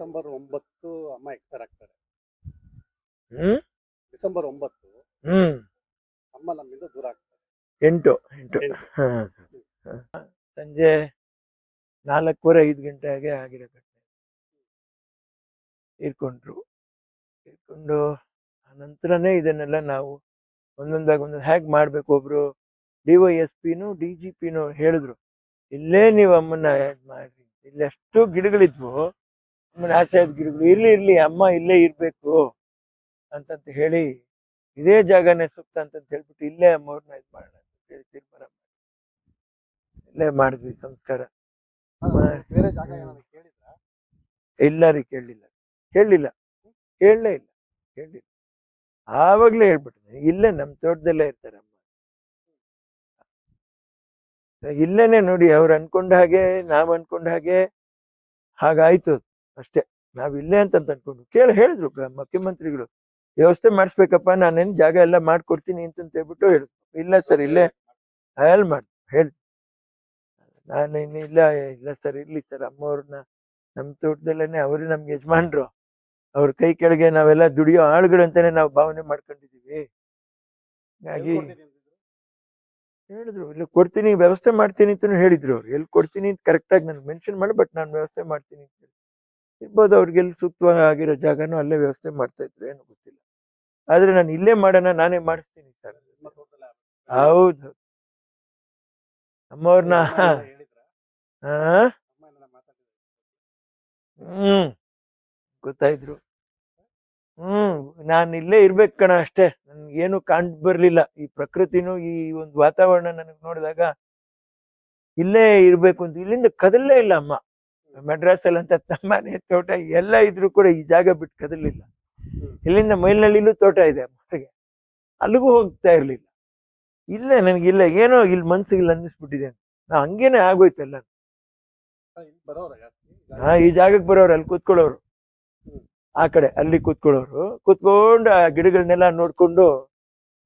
December ಒಂಬತ್ತು ಅಮ್ಮ expire ಆಗ್ತಾರೆ. ಹ್ಮ್? ಡಿಸೆಂಬರ್ ಒಂಬತ್ತು ಹ್ಮ್. ಅಮ್ಮ ನಮ್ಮಿಂದ ದೂರ ಆಗ್ತಾರೆ. ಎಂಟು ಎಂಟು. ಎಂಟು. ಹ, ಹ. ಸಂಜೆ ನಾಲ್ಕೂವರೆ ಐದು ಗಂಟೆ ಹಾಗೆ ಆಗಿರೋ ಘಟನೆ ಇರ್ಕೊಂಡ್ರು. ಇರ್ಕೊಂಡು ನಂತರನೇ ಇದನ್ನೆಲ್ಲ ನಾವು ಒಂದೊಂದಾಗಿ ಒಂದೊಂದು ಹ್ಯಾಗ್ ಮಾಡಬೇಕು ಒಬ್ರು ಡಿ ವೈ ಎಸ್ ಪಿನು ಡಿ ಜಿ ಪಿನು ಹೇಳಿದ್ರು ಇಲ್ಲೇ ನೀವು ಅಮ್ಮನ್ನ ಇದ್ ಮಾಡ್ರಿ. ಇಲ್ಲಿ ಅಷ್ಟು ಗಿಡಗಳಿದ್ವು. ಅಮ್ಮನ ಆಸೆಯಾದ ಗಿರಿಗಳು ಇರ್ಲಿ ಇರ್ಲಿ ಅಮ್ಮ ಇಲ್ಲೇ ಇರ್ಬೇಕು ಅಂತಂತ ಹೇಳಿ ಇದೇ ಜಾಗನೇ ಸೂಕ್ತ ಅಂತಂತ ಹೇಳ್ಬಿಟ್ಟು ಇಲ್ಲೇ ಅಮ್ಮವ್ರನ್ನ ಇದು ಮಾಡೋಣ ಅಂತ ಹೇಳಿ ತೀರ್ಮಾನ ಇಲ್ಲೇ ಮಾಡಿದ್ವಿ ಸಂಸ್ಕಾರ. ಇಲ್ಲ ರೀ ಕೇಳಲಿಲ್ಲ. ಕೇಳಲಿಲ್ಲ. ಕೇಳಲೇ ಇಲ್ಲ. ಕೇಳಲಿಲ್ಲ. ಆವಾಗ್ಲೇ ಹೇಳ್ಬಿಟ್ಟು ಇಲ್ಲೇ ನಮ್ಮ ತೋಟದಲ್ಲೇ ಇರ್ತಾರೆ ಅಮ್ಮ. ಇಲ್ಲೇನೆ ನೋಡಿ ಅವ್ರು ಅನ್ಕೊಂಡ ಹಾಗೆ ನಾವ್ ಅನ್ಕೊಂಡ ಹಾಗೆ ಹಾಗಾಯ್ತು ಅದು. ಅಷ್ಟೇ. ನಾವು ಇಲ್ಲೇ ಅಂತ ಅನ್ಕೊಂಡು ಕೇಳಿ ಹೇಳಿದ್ರು ಮುಖ್ಯಮಂತ್ರಿಗಳು. ವ್ಯವಸ್ಥೆ ಮಾಡಿಸ್ಬೇಕಪ್ಪ ನಾನೇನು ಜಾಗ ಎಲ್ಲ ಮಾಡ್ಕೊಡ್ತೀನಿ ಅಂತ ಹೇಳ್ಬಿಟ್ಟು ಹೇಳಿದ್ರು. ಇಲ್ಲ ಸರ್, ಇಲ್ಲೇ ಅಯಲ್ ಮಾಡಿ, ಹೇಳಿ. ನಾನು ಇಲ್ಲ ಇಲ್ಲ ಸರ್, ಇರ್ಲಿ ಸರ್ ಅಮ್ಮವ್ರನ್ನ ನಮ್ಮ ತೋಟದಲ್ಲೇ ಅವರು ನಮ್ಗೆ ಯಜಮಾನ್ರು. ಅವ್ರ ಕೈ ಕೆಳಗೆ ನಾವೆಲ್ಲ ದುಡಿಯೋ ಆಳುಗಳು ಅಂತಾನೆ ನಾವು ಭಾವನೆ ಮಾಡ್ಕೊಂಡಿದೀವಿ ಹಾಗಾಗಿ ಹೇಳಿದ್ರು, ಇಲ್ಲಿ ಕೊಡ್ತೀನಿ, ವ್ಯವಸ್ಥೆ ಮಾಡ್ತೀನಿ ಅಂತ ಹೇಳಿದ್ರು ಅವ್ರು. ಎಲ್ಲಿ ಕೊಡ್ತೀನಿ ಅಂತ ಕರೆಕ್ಟಾಗಿ ನನಗೆ ಮೆನ್ಷನ್ ಮಾಡಿ ಬಟ್ ನಾನು ವ್ಯವಸ್ಥೆ ಮಾಡ್ತೀನಿ ಅಂತ ಹೇಳಿ ಇರ್ಬೋದು ಅವ್ರಿಗೆ ಎಲ್ಲಿ ಸೂಕ್ತವಾಗಿರೋ ಜಾಗನೂ ಅಲ್ಲೇ ವ್ಯವಸ್ಥೆ ಮಾಡ್ತಾ ಇದ್ರು ಏನು ಗೊತ್ತಿಲ್ಲ. ಆದ್ರೆ ನಾನು ಇಲ್ಲೇ ಮಾಡೋಣ ನಾನೇ ಮಾಡಿಸ್ತೀನಿ ಸರ್ ಹೌದು. ಮಾತಾಡಿದ್ರ ಹ್ಮ್. ಗೊತ್ತಾಯ್ದ್ರು. ಹ್ಮ್. ನಾನು ಇಲ್ಲೇ ಇರ್ಬೇಕು ಕಣ ಅಷ್ಟೇ. ಏನು ಕಾಣ್ ಬರ್ಲಿಲ್ಲ. ಈ ಪ್ರಕೃತಿನೂ ಈ ಒಂದು ವಾತಾವರಣ ನನಗೆ ನೋಡಿದಾಗ ಇಲ್ಲೇ ಇರ್ಬೇಕು ಅಂತ. ಇಲ್ಲಿಂದ ಕದಲ್ಲೇ ಇಲ್ಲ ಅಮ್ಮ. ಮೆಡ್ರಾಸಲ್ಲಿ ಅಂತ ತಮ್ಮನೆ ತೋಟ ಎಲ್ಲ ಇದ್ರು ಕೂಡ ಈ ಜಾಗ ಬಿಟ್ಟು ಕದಲಿಲ್ಲ ಇಲ್ಲಿಂದ ಮೈಲ್ನಳ್ಳಿಲೂ ತೋಟ ಇದೆ ಮಟ್ಟಿಗೆ ಅಲ್ಲಿಗೂ ಹೋಗ್ತಾ ಇರ್ಲಿಲ್ಲ. ಇಲ್ಲೇ ಇಲ್ಲ ಏನೋ ಇಲ್ಲಿ ಮನ್ಸಿಗೆ ಇಲ್ಲಿ ಅನ್ನಿಸ್ಬಿಟ್ಟಿದೆ ನಾ ಹಂಗೇನೆ ಆಗೋಯ್ತು ಎಲ್ಲ ಹಾ ಈ ಜಾಗಕ್ಕೆ ಬರೋರು ಅಲ್ಲಿ ಕೂತ್ಕೊಳ್ಳೋರು. ಆ ಕಡೆ ಅಲ್ಲಿ ಕೂತ್ಕೊಳ್ಳೋರು. ಕೂತ್ಕೊಂಡು ಆ ಗಿಡಗಳನ್ನೆಲ್ಲ ನೋಡ್ಕೊಂಡು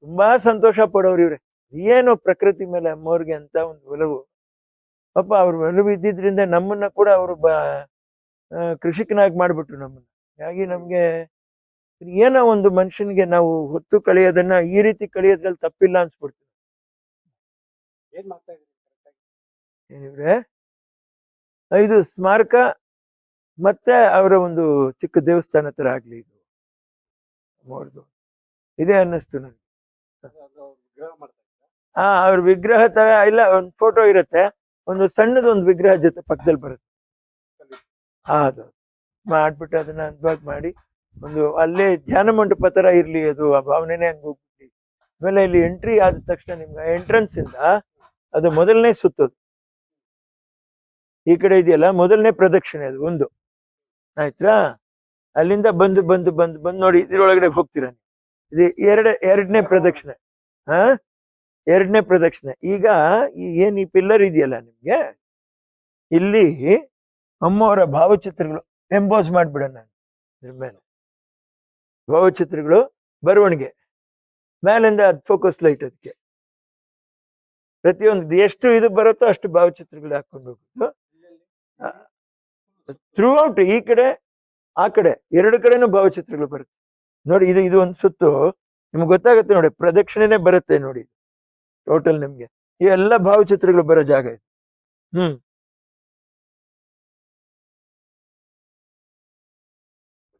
ತುಂಬಾ ಸಂತೋಷ ಪಡೋರು ಇವ್ರೆ. ಏನೋ ಪ್ರಕೃತಿ ಮೇಲೆ ಅಮ್ಮವ್ರಿಗೆ ಅಂತ ಒಂದು ಒಲವು. ಪಾಪ ಅವ್ರ ಒಲವು ಇದ್ದಿದ್ರಿಂದ ನಮ್ಮನ್ನ ಕೂಡ ಅವರು ಬ ಕೃಷಿಕನಾಗಿ ಮಾಡ್ಬಿಟ್ರು ನಮ್ಮನ್ನ. ಹಾಗಾಗಿ ನಮಗೆ ಏನೋ ಒಂದು ಮನುಷ್ಯನಿಗೆ ನಾವು ಹೊತ್ತು ಕಳೆಯೋದನ್ನ ಈ ರೀತಿ ಕಳೆಯೋದ್ರಲ್ಲಿ ತಪ್ಪಿಲ್ಲ ಅನ್ಸ್ಬಿಡ್ತೀವಿ? ಏನಿವ್ರೆ? ಇದು ಸ್ಮಾರಕ ಮತ್ತೆ ಅವರ ಒಂದು ಚಿಕ್ಕ ದೇವಸ್ಥಾನ ತರ ಆಗ್ಲಿ ಇದು. ಅಮ್ಮವ್ರದ್ದು ಇದೇ ಅನ್ನಿಸ್ತು ನನಗೆ. ಹಾ ಅವ್ರ ವಿಗ್ರಹ ತರ ಇಲ್ಲ ಒಂದು ಫೋಟೋ ಇರುತ್ತೆ. ಒಂದು ಸಣ್ಣದ ಒಂದು ವಿಗ್ರಹ ಜೊತೆ ಪಕ್ಕದಲ್ಲಿ ಬರುತ್ತೆ. ಹೌದು ಮಾಡ್ಬಿಟ್ಟು ಅದನ್ನ ಅಂದವಾಗಿ ಮಾಡಿ ಒಂದು ಅಲ್ಲೇ ಧ್ಯಾನ ಮಂಟಪ ತರ ಇರ್ಲಿ ಅದು, ಆ ಭಾವನೆನೇ ಹಂಗ ಹೋಗ್ಬಿಟ್ಟು ಆಮೇಲೆ ಇಲ್ಲಿ ಎಂಟ್ರಿ ಆದ ತಕ್ಷಣ ನಿಮ್ಗೆ ಎಂಟ್ರೆನ್ಸ್ ಇಂದ ಅದು ಮೊದಲನೇ ಸುತ್ತದು. ಈ ಕಡೆ ಇದೆಯಲ್ಲ, ಮೊದಲನೇ ಪ್ರದಕ್ಷಿಣೆ ಅದು ಒಂದು. ಆಯ್ತಾ ಅಲ್ಲಿಂದ ಬಂದು ಬಂದು ಬಂದು ಬಂದು ನೋಡಿ ಇದ್ರೊಳಗಡೆ ಹೋಗ್ತೀರ ನೀವು. ಇದು ಎರಡ, ಎರಡನೇ ಪ್ರದಕ್ಷಿಣೆ. ಹಾ? ಎರಡನೇ ಪ್ರದಕ್ಷಿಣೆ. ಈಗ ಏನು ಈ ಪಿಲ್ಲರ್ ಇದೆಯಲ್ಲ ನಿಮ್ಗೆ? ಇಲ್ಲಿ ಅಮ್ಮವರ ಭಾವಚಿತ್ರಗಳು ಎಂಬೋಸ್ ಮಾಡ್ಬಿಡೋಣ ನಾನು ಇದ್ರ ಮೇಲೆ. ಭಾವಚಿತ್ರಗಳು ಬರವಣಿಗೆ. ಮೇಲಿಂದ ಅದು ಫೋಕಸ್ ಲೈಟ್ ಅದಕ್ಕೆ. ಪ್ರತಿಯೊಂದು ಎಷ್ಟು ಇದು ಬರುತ್ತೋ ಅಷ್ಟು ಭಾವಚಿತ್ರಗಳು ಹಾಕೊಂಡು ಹೋಗುದು ಥ್ರೂ ಔಟ್ ಈ ಕಡೆ, ಆ ಕಡೆ, ಎರಡು ಕಡೆನೂ ಭಾವಚಿತ್ರಗಳು ಬರುತ್ತೆ. ನೋಡಿ ಇದು ಇದು ಒಂದು ಸುತ್ತು ನಿಮ್ಗೆ ಗೊತ್ತಾಗುತ್ತೆ ನೋಡಿ, ಪ್ರದಕ್ಷಿಣೆನೇ ಬರುತ್ತೆ ನೋಡಿ ಟೋಟಲ್ ನಿಮ್ಗೆ. ಈ ಎಲ್ಲ ಭಾವಚಿತ್ರಗಳು ಬರೋ ಜಾಗ ಇದೆ. ಹ್ಮ್.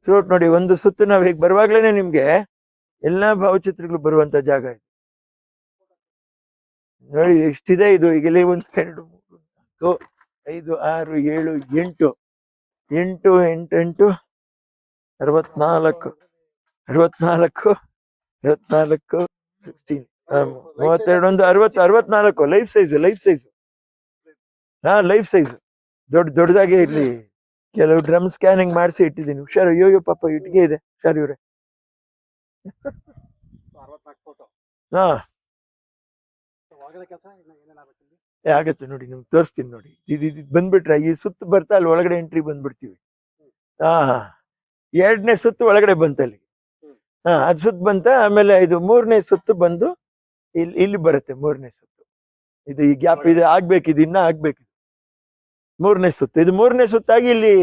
ಥ್ರೋಟ್ ನೋಡಿ, ಒಂದು ಸುತ್ತು ನಾವು ಹೀಗೆ ಬರುವಾಗ್ಲೇನೆ ನಿಮ್ಗೆ ಎಲ್ಲಾ ಭಾವಚಿತ್ರಗಳು ಬರುವಂತ ಜಾಗ ಇದೆ. ನೋಡಿ, ಎಷ್ಟಿದೆ ಇದು? ಈಗ ಇಲ್ಲಿ ಒಂದು ಎರಡು, ಮೂರು, ನಾಲ್ಕು, ಐದು, ಆರು, ಏಳು, ಎಂಟು. ಎಂಟು ಎಂಟು ಎಂಟು, ಅರವತ್ನಾಲ್ಕು. ಅರವತ್ನಾಲ್ಕು ಅರವತ್ನಾಲ್ಕು ಸಿಕ್ಸ್ಟೀನ್ ಮೂವತ್ತೆರಡು ಒಂದು ಅರವತ್ತು ಅರವತ್ನಾಲ್ಕು ಲೈಫ್ ಸೈಜ್ ಲೈಫ್ ಸೈಜ್ ಹಾ ಲೈಫ್ ಸೈಜ್ ದೊಡ್ಡ ದೊಡ್ಡದಾಗೆ ಇರ್ಲಿ. ಕೆಲವು ಡ್ರಮ್ ಸ್ಕ್ಯಾನಿಂಗ್ ಮಾಡಿಸಿ ಇಟ್ಟಿದ್ದೀನಿ. ಹುಷಾರು ಅಯ್ಯೋ ಪಾಪ ಇಟ್ಟಿಗೆ ಇದೆ. ಹುಷಾರು ಇವ್ರೆ. ಹಾ. ಆಗತ್ತೆ ನೋಡಿ ನಿಮ್ಗೆ ತೋರಿಸ್ತೀನಿ ನೋಡಿ. ಇದು ಇದು ಬಂದ್ಬಿಟ್ರೆ ಈ ಸುತ್ತು ಬರ್ತಾ ಅಲ್ಲಿ ಒಳಗಡೆ ಎಂಟ್ರಿ ಬಂದ್ಬಿಡ್ತೀವಿ. ಹಾ ಹಾ. ಎರಡನೇ ಸುತ್ತು ಒಳಗಡೆ ಬಂತಲ್ಲಿ. ಹಾ ಅದು ಸುತ್ತು ಬಂತ ಆಮೇಲೆ ಇದು ಮೂರನೇ ಸುತ್ತು ಬಂದು ಇಲ್ಲಿ ಇಲ್ಲಿ ಬರುತ್ತೆ ಮೂರನೇ ಸುತ್ತು. ಇದು ಈ ಗ್ಯಾಪ್ ಇದು ಆಗ್ಬೇಕು ಇದು ಇನ್ನ ಆಗ್ಬೇಕು ಮೂರನೇ ಸುತ್ತು ಇದು ಮೂರನೇ ಸುತ್ತಾಗಿ ಇಲ್ಲಿ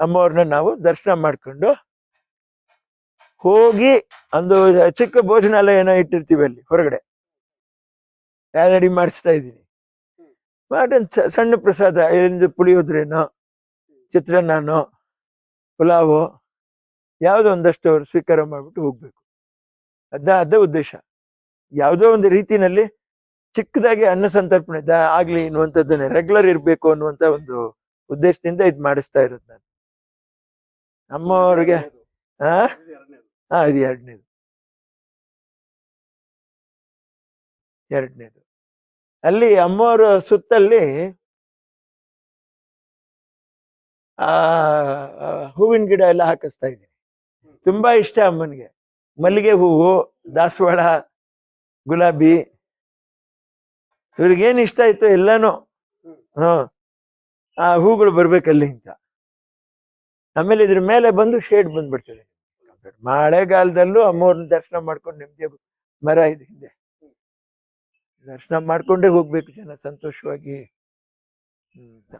ಅಮ್ಮವ್ರನ್ನ ನಾವು ದರ್ಶನ ಮಾಡ್ಕೊಂಡು ಹೋಗಿ ಒಂದು ಚಿಕ್ಕ ಭೋಜನಾಲಯನ ಇಟ್ಟಿರ್ತೀವಿ ಅಲ್ಲಿ ಹೊರಗಡೆ. ರೆಡಿ ಮಾಡಿಸ್ತಾ ಇದ್ದೀನಿ. ಮಾಡಿ ಸಣ್ಣ ಪ್ರಸಾದ ಒಂದು ಪುಳಿಯೋದ್ರೇನೋ ಚಿತ್ರಾನ್ನನೋ ಪುಲಾವು ಯಾವುದೋ ಒಂದಷ್ಟು ಅವ್ರು ಸ್ವೀಕಾರ ಮಾಡ್ಬಿಟ್ಟು ಹೋಗ್ಬೇಕು. ಅದ ಅದ ಉದ್ದೇಶ. ಯಾವುದೋ ಒಂದು ರೀತಿನಲ್ಲಿ ಚಿಕ್ಕದಾಗಿ ಅನ್ನ ಸಂತರ್ಪಣೆ ಆಗ್ಲಿ ಅನ್ನುವಂಥದ್ದನ್ನೇ ರೆಗ್ಯುಲರ್ ಇರಬೇಕು ಅನ್ನುವಂಥ ಒಂದು ಉದ್ದೇಶದಿಂದ ಇದು ಮಾಡಿಸ್ತಾ ಇರೋದು ನಾನು. ನಮ್ಮವ್ರಿಗೆ ಎರಡನೇದು. ಹಾ ಇದು ಎರಡನೇದು. ಎರಡನೇದು. ಅಲ್ಲಿ ಅಮ್ಮವರ ಸುತ್ತಲ್ಲಿ ಆ ಆ, ಹೂವಿನ ಗಿಡ ಎಲ್ಲ ಹಾಕಿಸ್ತಾ ಇದ್ದೀನಿ. ತುಂಬಾ ಇಷ್ಟ ಅಮ್ಮನಿಗೆ. ಮಲ್ಲಿಗೆ ಹೂವು ದಾಸವಾಳ ಗುಲಾಬಿ. ಇವ್ರಿಗೇನು ಇಷ್ಟ ಆಯ್ತು ಎಲ್ಲಾನು ಹಾ ಆ ಹೂಗಳು ಬರ್ಬೇಕಲ್ಲಿ ಅಂತ. ಆಮೇಲೆ ಇದ್ರ ಮೇಲೆ ಬಂದು ಶೇಡ್ ಬಂದ್ಬಿಡ್ತದೆ. ಮಳೆಗಾಲದಲ್ಲೂ ಅಮ್ಮವ್ರನ್ನ ದರ್ಶನ ಮಾಡ್ಕೊಂಡು ನೆಮ್ಮದಿ ಮರ ಇದೆ ಹಿಂದೆ. ದರ್ಶನ ಮಾಡ್ಕೊಂಡೇ ಹೋಗ್ಬೇಕು ಜನ ಸಂತೋಷವಾಗಿ. ಅಂತ.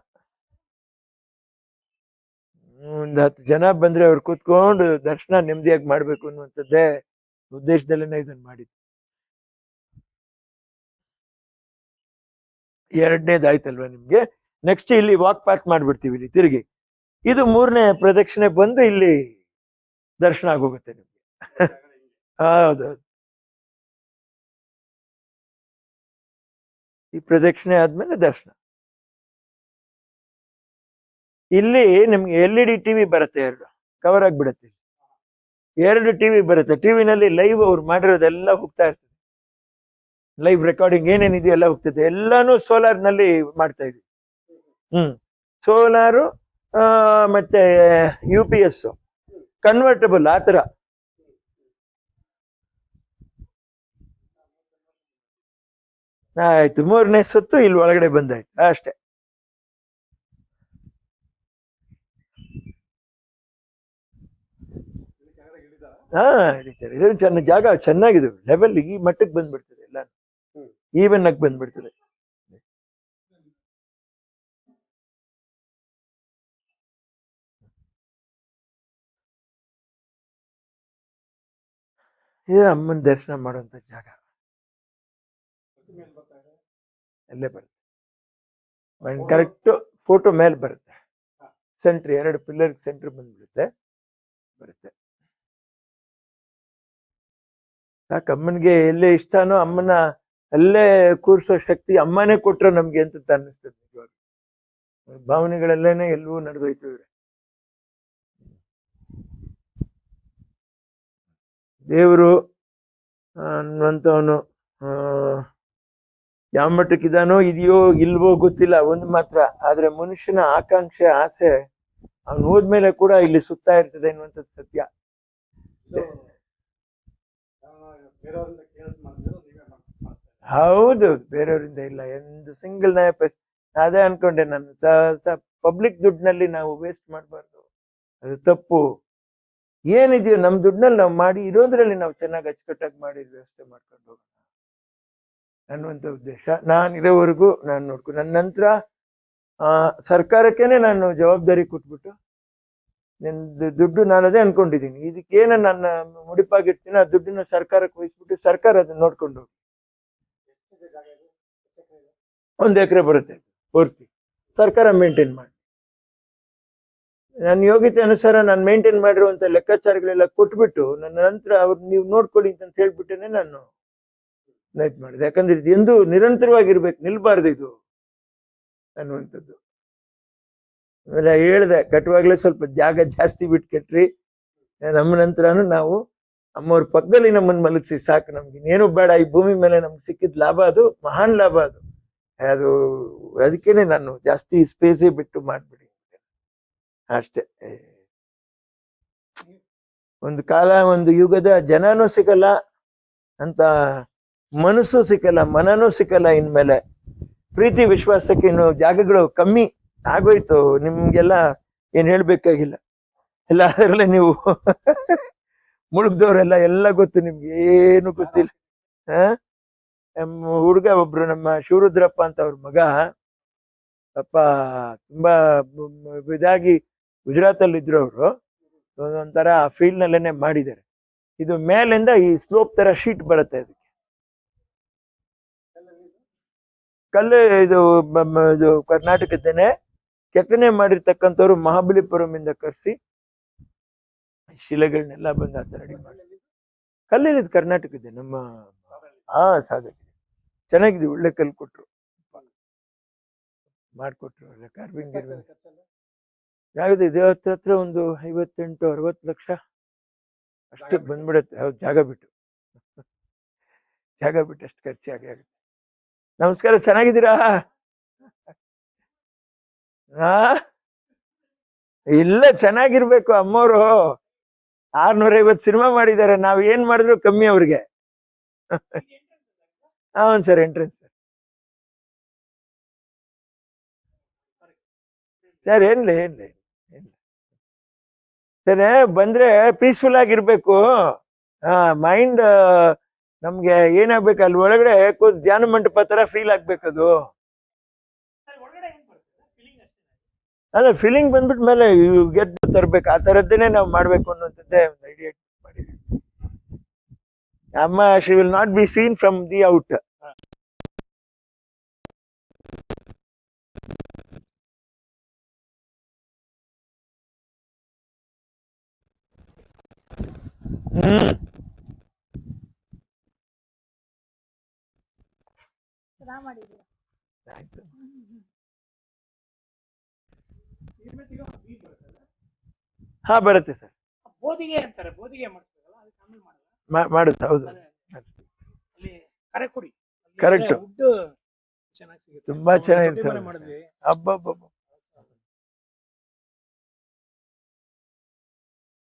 ಒಂದ್ ಹತ್ತು ಜನ ಬಂದ್ರೆ ಅವ್ರು ಕೂತ್ಕೊಂಡು ದರ್ಶನ ನೆಮ್ಮದಿಯಾಗಿ ಮಾಡ್ಬೇಕು ಅನ್ನುವಂಥದ್ದೇ ಉದ್ದೇಶದಲ್ಲೇನೆ ಇದನ್ನ ಮಾಡಿದ್ದು. ಎರಡನೇದು ಆಯ್ತಲ್ವಾ ನಿಮ್ಗೆ? ನೆಕ್ಸ್ಟ್ ಇಲ್ಲಿ ವಾಕ್ ಪಾತ್ ಮಾಡ್ಬಿಡ್ತೀವಿ ಇಲ್ಲಿ ತಿರುಗಿ. ಇದು ಮೂರನೇ ಪ್ರದಕ್ಷಿಣೆ ಬಂದು ಇಲ್ಲಿ ದರ್ಶನ ಆಗೋಗುತ್ತೆ ನಿಮ್ಗೆ. ಹೌದೌದು. ಈ ಪ್ರದಕ್ಷಿಣೆ ಆದ್ಮೇಲೆ ದರ್ಶನ. ಇಲ್ಲಿ ನಿಮ್ಗೆ ಎಲ್ ಇ ಡಿ ಟಿವಿ ಬರುತ್ತೆ ಎರಡು. ಕವರ್ ಆಗಿಬಿಡುತ್ತೆ ಎರಡು ಟಿವಿ ಬರುತ್ತೆ. ಟಿವಿನಲ್ಲಿ ಲೈವ್ ಅವ್ರು ಮಾಡಿರೋದೆಲ್ಲ ಹೋಗ್ತಾ ಇರ್ತದೆ. ಲೈವ್ ರೆಕಾರ್ಡಿಂಗ್ ಏನೇನಿದೆ ಎಲ್ಲ ಹೋಗ್ತದೆ. ಎಲ್ಲಾನು ಸೋಲಾರ್ನಲ್ಲಿ ಮಾಡ್ತಾ ಇದ್ವಿ. ಹ್ಮ್. ಸೋಲಾರು ಮತ್ತೆ ಯು ಪಿ ಎಸ್ ಕನ್ವರ್ಟಬಲ್ ಆ ತರ ಆಯ್ತು, ಮೂರನೇ ಸುತ್ತು ಇಲ್ಲಿ ಒಳಗಡೆ ಬಂದಾಯ್ತು. ಅಷ್ಟೇ? ಹಾ, ಹಿಡಿತಾರೆ. ಇದೊಂದು ಚೆನ್ನ ಜಾಗ, ಚೆನ್ನಾಗಿದೆ. ಲೆವೆಲ್ ಈ ಮಟ್ಟಕ್ಕೆ ಬಂದ್ಬಿಡ್ತದೆ ಎಲ್ಲ ಈವನ್ ಆಗಿ ಬಂದ್ಬಿಡ್ತದೆ. ಇದು ಅಮ್ಮನ ದರ್ಶನ ಮಾಡುವಂತ ಜಾಗ. ಅಲ್ಲೇ ಬರುತ್ತೆ. ಕರೆಕ್ಟು ಫೋಟೋ ಮೇಲೆ ಬರುತ್ತೆ. ಸೆಂಟ್ರ್ ಎರಡು ಪಿಲ್ಲರ್ ಸೆಂಟ್ರ್ ಬಂದ್ಬಿಡುತ್ತೆ. ಬರುತ್ತೆ. ಸಾಕು ಅಮ್ಮನಿಗೆ ಎಲ್ಲೇ ಇಷ್ಟನೋ ಅಮ್ಮನ ಅಲ್ಲೇ ಕೂರಿಸೋ ಶಕ್ತಿ ಅಮ್ಮನೇ ಕೊಟ್ರೆ ನಮ್ಗೆ ಅಂತ ಅನ್ನಿಸ್ತದೆ ನಿಜವಾಗ ಭಾವನೆಗಳೆಲ್ಲೇನೆ ಎಲ್ಲವೂ ನಡೆದೋಯ್ತು ಇವ್ರೆ. ದೇವರು ಅನ್ನುವಂಥವನು ಯಾವ ಮಟ್ಟಕ್ಕಿದಾನೋ ಇದೆಯೋ ಇಲ್ವೋ ಗೊತ್ತಿಲ್ಲ, ಒಂದು ಮಾತ್ರ. ಆದ್ರೆ ಮನುಷ್ಯನ ಆಕಾಂಕ್ಷೆ, ಆಸೆ, ಅವನು ಹೋದ್ಮೇಲೆ ಕೂಡ ಇಲ್ಲಿ ಸುತ್ತಾ ಇರ್ತದೆ ಅನ್ನುವಂಥದ್ದು ಸತ್ಯ. ಹೌದು, ಬೇರೆಯವರಿಂದ ಇಲ್ಲ, ಎಂದು ಸಿಂಗಲ್ ನಯ ಅದೇ ಅನ್ಕೊಂಡೆ ನಾನು, ಸ ಪಬ್ಲಿಕ್ ದುಡ್ಡಿನಲ್ಲಿ ನಾವು ವೇಸ್ಟ್ ಮಾಡಬಾರ್ದು. ಅದು ತಪ್ಪು. ಏನಿದೆಯೋ ನಮ್ಮ ದುಡ್ಡಿನಲ್ಲಿ ನಾವು ಮಾಡಿ, ಇರೋದ್ರಲ್ಲಿ ನಾವು ಚೆನ್ನಾಗಿ ಅಚ್ಚುಕಟ್ಟಾಗಿ ಮಾಡಿ ವ್ಯವಸ್ಥೆ ಮಾಡ್ಕೊಂಡು ಹೋಗೋಣ. ಅನ್ನುವಂಥ ಉದ್ದೇಶ. ನಾನು ಇರೋವರೆಗೂ ನಾನು ನೋಡ್ಕೊ ನನ್ನ ನಂತರ ಸರ್ಕಾರಕ್ಕೇನೆ ನಾನು ಜವಾಬ್ದಾರಿ ಕೊಟ್ಬಿಟ್ಟು, ನಿಂದು ದುಡ್ಡು ನಾನು ಅದೇ ಅನ್ಕೊಂಡಿದ್ದೀನಿ. ಇದಕ್ಕೇನು ನನ್ನ ಮುಡಿಪಾಗಿರ್ತೀನಿ ಆ ದುಡ್ಡನ್ನ ಸರ್ಕಾರಕ್ಕೆ ವಹಿಸ್ಬಿಟ್ಟು ಸರ್ಕಾರ ಅದನ್ನ ನೋಡ್ಕೊಂಡು ಹೋಗಿ ಎಷ್ಟಿದೆ ಜಾಗ ಇದು? ಎಷ್ಟು ಎಕರೆ ಇದೆ? ಒಂದು ಎಕರೆ ಬರುತ್ತೆ ಪೂರ್ತಿ. ಸರ್ಕಾರ ಮೇಂಟೈನ್ ಮಾಡಿ. ನನ್ನ ಯೋಗ್ಯತೆ ಅನುಸಾರ ನಾನು ಮೇಂಟೈನ್ ಮಾಡಿರುವಂತ ಲೆಕ್ಕಾಚಾರಗಳೆಲ್ಲ ಕೊಟ್ಬಿಟ್ಟು ನನ್ನ ನಂತರ ಅವ್ರು ನೀವು ನೋಡ್ಕೊಳ್ಳಿ ಅಂತ ಹೇಳ್ಬಿಟ್ಟೇನೆ ನಾನು ಇದು ಮಾಡಿದೆ. ಯಾಕಂದ್ರೆ ಇದು ಎಂದು ನಿರಂತರವಾಗಿರ್ಬೇಕು, ನಿಲ್ಬಾರ್ದು ಇದು ಅನ್ನುವಂಥದ್ದು. ಆಮೇಲೆ ಹೇಳ್ದೆ ಕಟ್ಟುವಾಗಲೇ ಸ್ವಲ್ಪ ಜಾಗ ಜಾಸ್ತಿ ಬಿಟ್ಟು ನಮ್ಮ ನಂತರನು ನಾವು ಅಮ್ಮವ್ರ ಪಕ್ಕದಲ್ಲಿ ನಮ್ಮನ್ನು ಮಲಗಿಸಿ ಸಾಕು ನಮ್ಗೆ. ಇನ್ನೇನು ಬೇಡ, ಈ ಭೂಮಿ ಮೇಲೆ ನಮ್ಗೆ ಸಿಕ್ಕಿದ ಲಾಭ ಅದು, ಮಹಾನ್ ಲಾಭ ಅದು. ಅದು ಅದಕ್ಕೇನೆ ನಾನು ಜಾಸ್ತಿ ಸ್ಪೇಸೇ ಬಿಟ್ಟು ಮಾಡ್ಬಿಡಿ. ಅಷ್ಟೇ. ಒಂದು ಕಾಲ ಒಂದು ಯುಗದ ಜನನೂ ಸಿಗಲ್ಲ, ಅಂತ ಮನಸ್ಸು ಸಿಕ್ಕಲ್ಲ ಮನನೂ ಸಿಕ್ಕಲ್ಲ ಇನ್ಮೇಲೆ. ಪ್ರೀತಿ, ವಿಶ್ವಾಸಕ್ಕೆ ಇನ್ನು ಜಾಗಗಳು ಕಮ್ಮಿ ಆಗೋಯ್ತು. ನಿಮ್ಗೆಲ್ಲ ಏನ್ ಹೇಳ್ಬೇಕಾಗಿಲ್ಲ. ಎಲ್ಲ ಅದರಲ್ಲೇ ನೀವು ಮುಳುಗ್ದವ್ರೆಲ್ಲ ಎಲ್ಲ ಗೊತ್ತು ನಿಮ್ಗೆ, ಏನು ಗೊತ್ತಿಲ್ಲ. ಆ? ನಮ್ಮ ಹುಡುಗ ಒಬ್ರು, ನಮ್ಮ ಶಿವರುದ್ರಪ್ಪ ಅಂತ ಅವ್ರ ಮಗ. ಅಪ್ಪ, ತುಂಬಾ ಇದಾಗಿ ಗುಜರಾತ್ ಅಲ್ಲಿ ಇದ್ರು ಅವರು. ಒಂಥರ ಫೀಲ್ಡ್ ನಲ್ಲೇನೆ ಮಾಡಿದ್ದಾರೆ. ಇದು ಮೇಲಿಂದ ಈ ಸ್ಲೋಪ್ ತರ ಶೀಟ್ ಬರುತ್ತೆ ಅದಕ್ಕೆ. ಕಲ್ಲು ಇದು ಇದು ಕರ್ನಾಟಕದೇನೆ ಕೆತ್ತನೆ ಮಾಡಿರ್ತಕ್ಕಂಥವ್ರು ಮಹಾಬಲಿಪುರಂ ಇಂದ ಕರೆಸಿ ಶಿಲೆಗಳನ್ನೆಲ್ಲ ಬಂದು ಆತ ರೆಡಿ ಮಾಡಿ ಕಲ್ಲಿರೋದು ಕರ್ನಾಟಕದ ನಮ್ಮ ಹಾ ಸಾಕಾಗಿದೆ ಚೆನ್ನಾಗಿದೆ ಒಳ್ಳೆ ಕಲ್ಲು ಕೊಟ್ರು. ಮಾಡಿಕೊಟ್ರು ಒಳ್ಳೆ ಕಾರ್ವಿಂಗ್ ಜಾಗದ ಇದೆ ಹತ್ರ ಹತ್ರ ಒಂದು ಐವತ್ತೆಂಟು ಅರವತ್ತು ಲಕ್ಷ. ಅಷ್ಟು ಬಂದ್ಬಿಡುತ್ತೆ. ಹೌದು ಜಾಗ ಬಿಟ್ಟು. ಜಾಗ ಬಿಟ್ಟು ಅಷ್ಟು ಖರ್ಚಾಗಿ ಆಗುತ್ತೆ. ನಮಸ್ಕಾರ ಚೆನ್ನಾಗಿದ್ದೀರಾ? ಇಲ್ಲ ಚೆನ್ನಾಗಿರ್ಬೇಕು ಅಮ್ಮವರು ಆರ್ನೂರ ಐವತ್ತು ಸಿನಿಮಾ ಮಾಡಿದ್ದಾರೆ. ನಾವು ಏನು ಮಾಡಿದ್ರು ಕಮ್ಮಿ ಅವ್ರಿಗೆ. ಹೌನ್ ಸರ್ ಎಂಟ್ರೆನ್ಸ್ ಸರ್ ಸರ್ ಏನ್ಲಿ ಏನ್ಲಿ. ಸರ್, ಬಂದ್ರೆ ಪೀಸ್ಫುಲ್ ಆಗಿರ್ಬೇಕು. ಹಾ ಮೈಂಡ್ ನಮ್ಗೆ ಏನಾಗ್ಬೇಕು, ಅಲ್ಲಿ ಒಳಗಡೆ ಧ್ಯಾನ ಮಂಟಪ ತರ ಫೀಲ್ ಆಗ್ಬೇಕದು ಅಲ್ಲ ಫೀಲಿಂಗ್ ಬಂದ್ಬಿಟ್ ಮೇಲೆ ಗೆಟ್ ತರ್ಬೇಕು. ಆ ತರದ್ದೇನೆ ನಾವು ಮಾಡ್ಬೇಕು ಒಂದು ಐಡಿಯಾ ಮಾಡಿದ್ವಿ ಅಮ್ಮ she will not be seen from the out ಹಾ ಬರುತ್ತೆ ಸರ್. ಬೋಧಿಗೆ ಅಂತಾರೆ ಬೋಧಿಗೆ ಮಾಡಿಸ್ಬೇಕಲ್ಲ ಅದಕ್ಕೆ ಆಮೇಲೆ ಮಾಡಲ್ಲ ಮಾಡುತ್ತೆ ಹೌದು. ಅಲ್ಲಿ ಕರೆ ಕೊಡಿ ಕರೆಕ್ಟ್ ವುಡ್ ಚೆನ್ನಾಗಿ ಸಿಗುತ್ತೆ. ತುಂಬಾ ಚೆನ್ನಾಗಿ ಚೆನ್ನಾಗಿರುತ್ತೆ ತೊಟ್ಟಿ ಮನೆ ಮಾಡಿದ್ವಿ ಅಬ್ಬಬ್ಬಬ್ಬ.